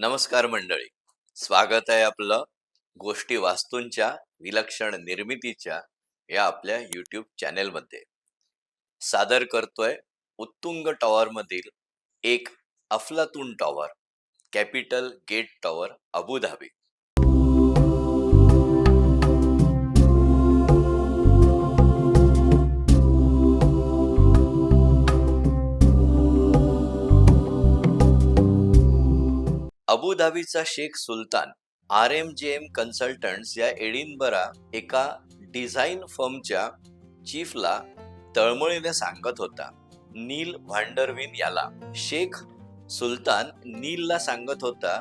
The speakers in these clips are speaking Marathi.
नमस्कार मंडळी. स्वागत आहे आपलं गोष्टी वास्तूंच्या विलक्षण निर्मितीच्या या आपल्या युट्यूब चॅनेलमध्ये सादर करतोय उत्तुंग टॉवर मधील एक अफलातून tower capital gate tower Abu Dhabi अबुधाबीचा Sheikh Sultan R M J M consultants या एडिनबरा एका डिझाईन फर्मच्या चीफला तळमळीने सांगत होता. नील व्हांडरविन याला. शेख सुलतान नीलला सांगत होता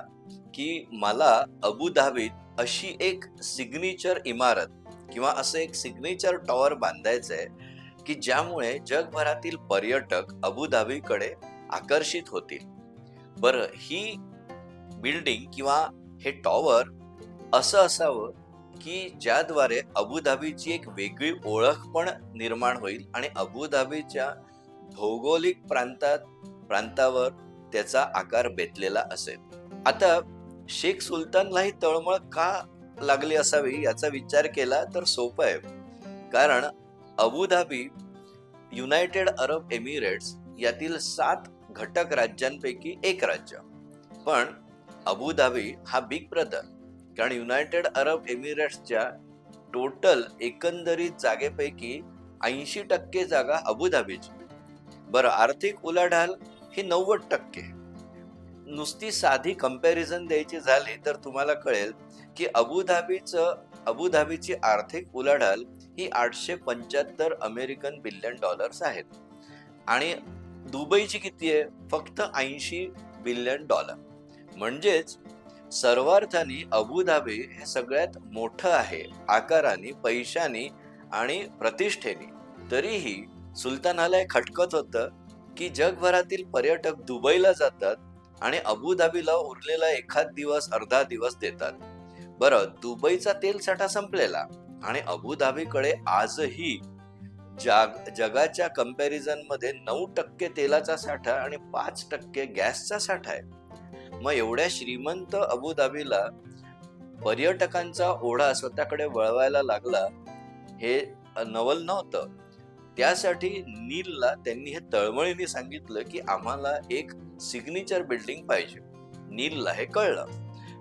की मला अबुधाबीत अशी एक सिग्नेचर इमारत किंवा असं एक सिग्नेचर टॉवर बांधायचं आहे की ज्यामुळे जगभरातील पर्यटक अबुधाबीकडे आकर्षित होतील. बरं ही बिल्डिंग किंवा हे टॉवर असं असावं की ज्याद्वारे अबुधाबीची एक वेगळी ओळख पण निर्माण होईल आणि अबुधाबीच्या भौगोलिक प्रांतात प्रांतावर त्याचा आकार बेतलेला असेल. आता शेख सुलतानलाही तळमळ का लागली असावी याचा विचार केला तर सोपं आहे. कारण अबुधाबी युनायटेड अरब एमिरेट्स यातील सात घटक राज्यांपैकी एक राज्य. पण अबुधाबी हा बिग ब्रदर कारण युनायटेड अरब एमिरेट्सच्या टोटल एकंदरीत जागेपैकी ऐंशी टक्के जागा अबुधाबीची बरं आर्थिक उलाढाल ही नव्वद टक्के. नुसती साधी कंपॅरिझन द्यायची झाली तर तुम्हाला कळेल की अबुधाबीचं अबुधाबीची आर्थिक उलाढाल ही आठशे पंच्याहत्तर अमेरिकन बिलियन डॉलर्स आहेत. आणि दुबईची किती आहे? फक्त ऐंशी बिलियन डॉलर म्हणजेच सर्वार्थाने अबुधाबी हे सगळ्यात मोठं आहे. आकाराने पैशाने आणि प्रतिष्ठेने. तरीही सुलतानाला खटकत होतं की जगभरातील पर्यटक दुबईला जातात आणि अबुधाबीला उरलेला एखाद दिवस अर्धा दिवस देतात. बरं दुबईचा तेल साठा संपलेला आणि अबुधाबीकडे आजही जाग जगाच्या कंपॅरिझनमध्ये नऊ टक्के तेलाचा साठा आणि पाच टक्के गॅसचा साठा आहे. मग एवढ्या श्रीमंत अबुधाबीला पर्यटकांचा ओढा स्वतःकडे वळवायला लागला हे नवल नव्हतं. त्यासाठी नीलला त्यांनी हे तळमळीने सांगितलं की आम्हाला एक सिग्नेचर बिल्डिंग पाहिजे. नीलला हे कळलं.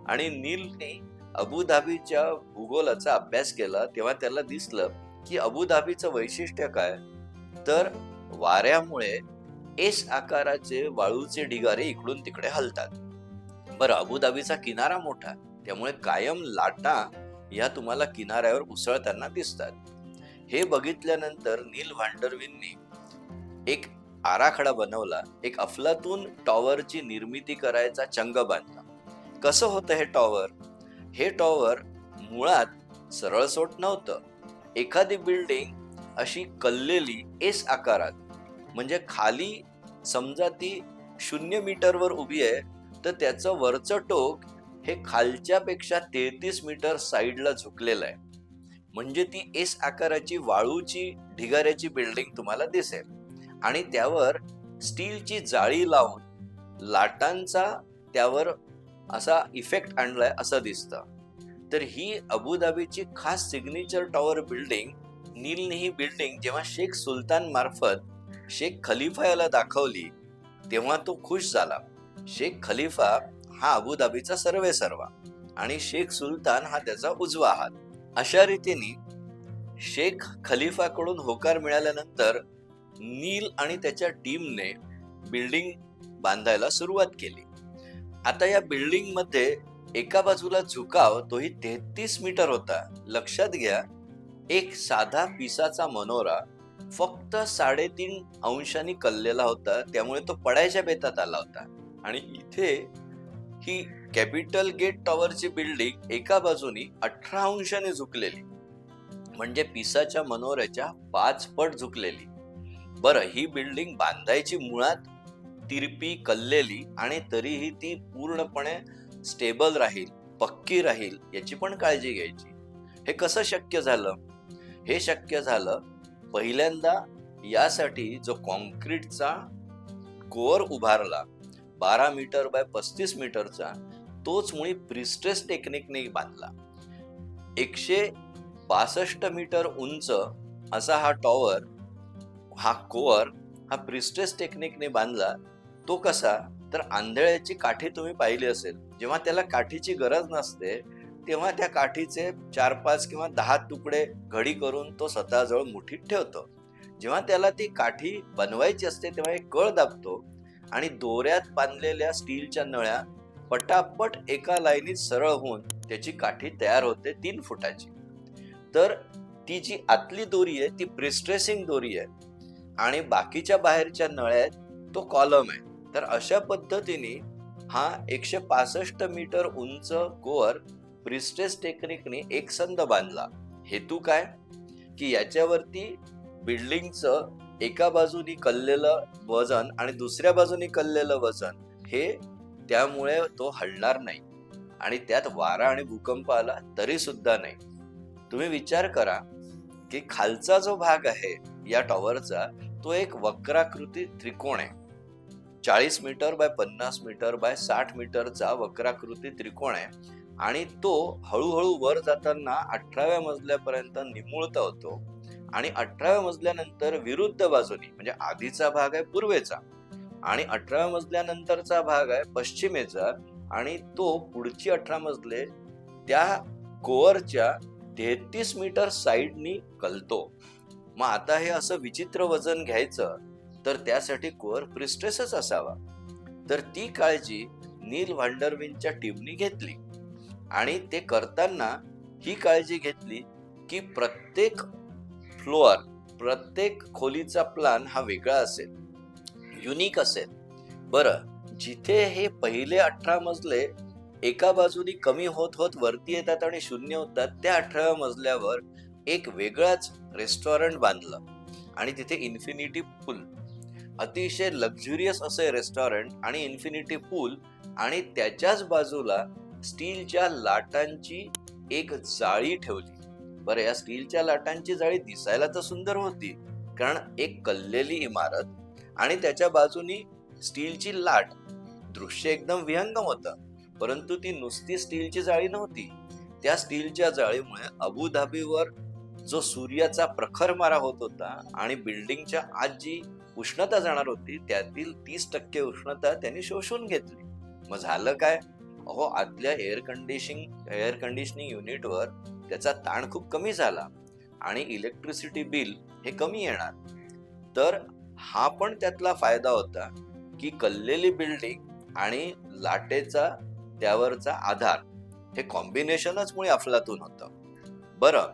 आणि नीलने अबुधाबीच्या भूगोलाचा अभ्यास केला तेव्हा त्याला दिसलं की अबुधाबीचं वैशिष्ट्य काय? तर वाऱ्यामुळे एस आकाराचे वाळूचे ढिगारे इकडून तिकडे हलतात. बरं अबुधाबीचा किनारा मोठा त्यामुळे कायम लाटा या तुम्हाला किनाऱ्यावर उसळताना दिसतात. हे बघितल्यानंतर नील व्हांडरविननी एक आराखडा बनवला एक अफलातून टॉवरची निर्मिती करायचा चंग बांधला. कसं होतं हे टॉवर? हे टॉवर मुळात सरळसोट नव्हतं. एखादी बिल्डिंग अशी कललेली एस आकारात म्हणजे खाली समजा ती शून्य मीटरवर उभी आहे तर त्याचं वरचं टोक हे खालच्या पेक्षा तेहतीस मीटर साईडला झुकलेलं आहे. म्हणजे ती एस आकाराची वाळूची ढिगाऱ्याची बिल्डिंग तुम्हाला दिसेल. आणि त्यावर स्टीलची जाळी लावून लाटांचा त्यावर असा इफेक्ट आणलाय असं दिसतं. तर ही अबुधाबीची खास सिग्नेचर टॉवर बिल्डिंग नीलने ही बिल्डिंग जेव्हा शेख सुलतान मार्फत शेख खलिफा याला दाखवली तेव्हा तो खुश झाला. शेख खलिफा हा अबुधाबीचा सर्वे सर्वा आणि शेख सुलतान हा त्याचा उजवा हात. अशा रीतीने शेख खलिफाकडून होकार मिळाल्यानंतर नील आणि त्याच्या टीमने बिल्डिंग बांधायला सुरुवात केली. आता या बिल्डिंगमध्ये एका बाजूला झुकाव तोही तेहतीस मीटर होता. लक्षात घ्या एक साधा पिसाचा मनोरा फक्त साडेतीन अंशांनी कललेला होता त्यामुळे तो पडायच्या बेतात आला होता. आणि इथे ही कॅपिटल गेट टॉवरची बिल्डिंग एका बाजूनी अठरा अंशाने झुकलेली. म्हणजे पिसाच्या मनोऱ्याच्या पाच पट झुकलेली. बरं ही बिल्डिंग बांधायची मुळात तिरपी कललेली आणि तरीही ती पूर्णपणे स्टेबल राहील पक्की राहील याची पण काळजी घ्यायची. हे कसं शक्य झालं? हे शक्य झालं पहिल्यांदा यासाठी जो कॉन्क्रीटचा कोअर उभारला बारा मीटर बाय पस्तीस मीटरचा तोच मुळी प्रिस्ट्रेस टेक्निकने बांधला. एकशे बासष्ट मीटर उंच असा हा टॉवर हा कोअर हा प्रिस्ट्रेस टेक्निकने बांधला तो कसा? तर आंधळ्याची काठी तुम्ही पाहिली असेल. जेव्हा त्याला काठीची गरज नसते तेव्हा त्या काठीचे चार पाच किंवा दहा तुकडे घडी करून तो स्वतःजवळ मुठीत ठेवतो. जेव्हा त्याला ती काठी बनवायची असते तेव्हा एक कळ दाबतो आणि दोऱ्यात बांधलेल्या स्टीलच्या नळ्या पटापट एका लाईनीत सरळ होऊन त्याची काठी तयार होते तीन फुटाची. तर ती जी आतली दोरी आहे ती प्रिस्ट्रेसिंग दोरी आहे आणि बाकीच्या बाहेरच्या नळ्या आहेत तो कॉलम आहे. तर अशा पद्धतीने हा एकशे पासष्ट मीटर उंच कोअर प्रिस्ट्रेस टेक्निकने एकसंध बांधला. हेतू काय? की याच्यावरती बिल्डिंगचं एका बाजूनी कललेलं वजन आणि दुसऱ्या बाजूनी कललेलं वजन हे त्यामुळे तो हलणार नाही. आणि त्यात वारा आणि भूकंप आला तरी सुद्धा नाही. तुम्ही विचार करा की खालचा जो भाग आहे या टॉवरचा तो एक वक्राकृती त्रिकोण आहे. चाळीस मीटर बाय पन्नास मीटर बाय साठ मीटरचा वक्राकृती त्रिकोण आहे. आणि तो हळूहळू वर जाताना अठराव्या मजल्यापर्यंत निमुळता होतो. आणि अठराव्या मजल्यानंतर विरुद्ध बाजूनी म्हणजे आधीचा भाग आहे पूर्वेचा आणि अठराव्या मजल्यानंतरचा भाग आहे पश्चिमेचा आणि तो पुढची अठरा मजले त्या कोअरच्या तेहतीस मीटर साईडनी कलतो. मग आता हे असं विचित्र वजन घ्यायचं तर त्यासाठी कोअर प्रिस्ट्रेसच असावा. तर ती काळजी नील व्हांडरविनच्या टीमनी घेतली. आणि ते करताना ही काळजी घेतली की प्रत्येक फ्लोअर प्रत्येक खोलीचा प्लान हा वेगळा असेल. युनिक असेल. बरं जिथे हे पहिले अठरा मजले एका बाजूनी कमी होत होत वरती येतात आणि शून्य होतात त्या अठराव्या मजल्यावर एक वेगळाच रेस्टॉरंट बांधलं आणि तिथे इन्फिनिटी पूल अतिशय लक्झुरियस असे रेस्टॉरंट आणि इन्फिनिटी पूल आणि त्याच्याच बाजूला स्टीलच्या लाटांची एक जाळी ठेवली. बरं या स्टीलच्या लाटांची जाळी दिसायला तर सुंदर होती कारण एक कल्लेली इमारत आणि त्याच्या बाजूनी स्टीलची लाट दृश्य एकदम विहंगम होतं परंतु ती नुसती स्टीलची जाळी नव्हती. त्या स्टीलच्या जाळीमुळे अबुधाबीवर जो सूर्याचा प्रखर मारा होत होता आणि बिल्डिंगच्या आत जी उष्णता जाणार होती त्यातील तीस टक्के उष्णता त्यांनी शोषून घेतली. मग झालं काय? अहो आतल्या एअर कंडिशनिंग एअर कंडिशनिंग युनिटवर त्याचा ताण खूप कमी झाला आणि इलेक्ट्रिसिटी बिल हे कमी येणार. तर हा पण त्यातला फायदा होता की कललेली बिल्डिंग आणि लाटेचा त्यावरचा आधार हे कॉम्बिनेशनच मुळे अफलातून होतं. बरं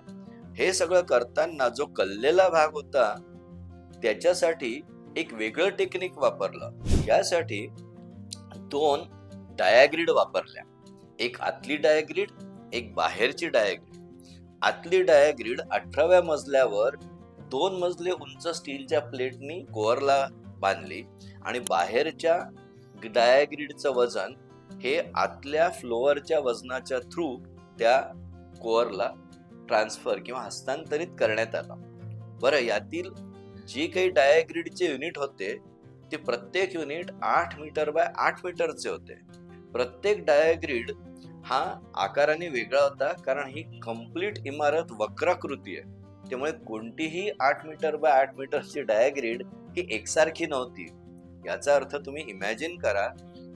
हे सगळं करताना जो कललेला भाग होता त्याच्यासाठी एक वेगळं टेक्निक वापरलं. यासाठी दोन डायाग्रीड वापरल्या. एक आतली डायाग्रीड एक बाहेरची डायाग्रीड आतली डायाग्रीड अठराव्या मजल्यावर दोन मजले उंच स्टीलच्या प्लेटनी कोअरला बांधली आणि बाहेरच्या डायाग्रीडचं वजन हे आतल्या फ्लोअरच्या वजनाच्या थ्रू त्या कोअरला ट्रान्सफर किंवा हस्तांतरित करण्यात आलं. बरं यातील जे काही डायाग्रीडचे युनिट होते ते प्रत्येक युनिट आठ मीटर बाय आठ मीटरचे होते. प्रत्येक डायाग्रीड हा आकाराने वेगळा होता कारण ही कंप्लीट इमारत वक्राकृती आहे. त्यामुळे कोणतीही आठ मीटर बाय आठ मीटरची डायग्रीड ही एकसारखी नव्हती. याचा अर्थ तुम्ही इमॅजिन करा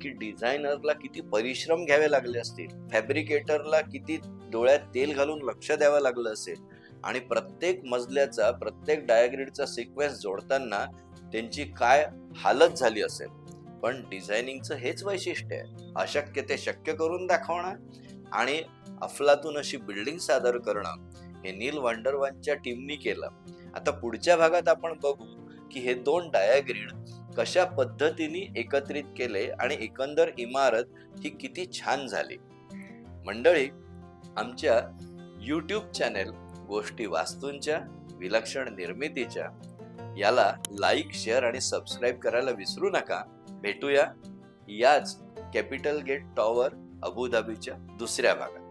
की डिझायनरला किती परिश्रम घ्यावे लागले असतील फॅब्रिकेटरला किती डोळ्यात तेल घालून लक्ष द्यावं लागलं असेल आणि प्रत्येक मजल्याचा प्रत्येक डायग्रीडचा सिक्वेन्स जोडताना त्यांची काय हालत झाली असेल. पण डिझायनिंगचं हेच वैशिष्ट्य आहे. अशक्य ते शक्य करून दाखवणं आणि अफलातून अशी बिल्डिंग सादर करणं हे नील वंडरवानच्या टीमनी केलं. आता पुढच्या भागात आपण बघू की हे दोन डायाग्रीड कशा पद्धतीने एकत्रित केले आणि एकंदर इमारत ही किती छान झाली. मंडळी आमच्या यूट्यूब चॅनेल गोष्टी वास्तूंच्या विलक्षण निर्मितीच्या याला लाईक शेअर आणि सबस्क्राईब करायला विसरू नका. भेटूया याच कॅपिटल गेट टॉवर अबुधाबीच्या दुसऱ्या भागात.